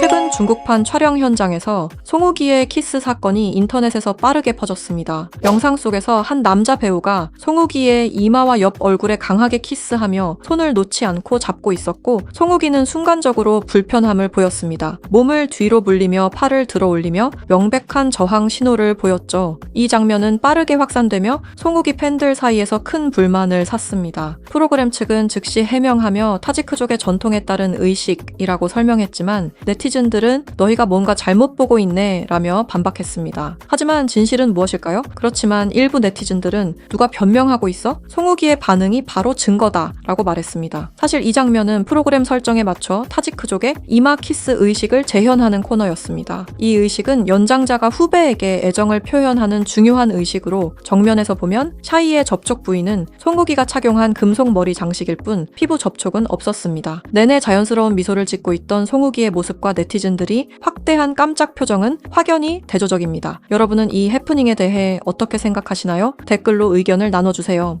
최근 중국판 촬영 현장에서 송욱이의 키스 사건이 인터넷에서 빠르게 퍼졌습니다. 영상 속에서 한 남자 배우가 송욱이의 이마와 옆 얼굴에 강하게 키스하며 손을 놓지 않고 잡고 있었고 송욱이는 순간적으로 불편함을 보였습니다. 몸을 뒤로 물리며 팔을 들어 올리며 명백한 저항 신호를 보였죠. 이 장면은 빠르게 확산되며 송욱이 팬들 사이에서 큰 불만을 샀습니다. 프로그램 측은 즉시 해명하며 타지크족의 전통에 따른 의식이라고 설명했지만 네티 즌들은 너희가 뭔가 잘못 보고 있네 라며 반박했습니다. 하지만 진실은 무엇일까요? 그렇지만 일부 네티즌들은 누가 변명하고 있어? 송욱이의 반응이 바로 증거다 라고 말했습니다. 사실 이 장면은 프로그램 설정에 맞춰 타지크족의 이마 키스 의식을 재현하는 코너였습니다. 이 의식은 연장자가 후배에게 애정을 표현하는 중요한 의식으로 정면에서 보면 샤이의 접촉 부위는 송욱이가 착용한 금속 머리 장식일 뿐 피부 접촉은 없었습니다. 내내 자연스러운 미소를 짓고 있던 송욱이의 모습과 네티즌들이 확대한 깜짝 표정은 확연히 대조적입니다. 여러분은 이 해프닝에 대해 어떻게 생각하시나요? 댓글로 의견을 나눠주세요.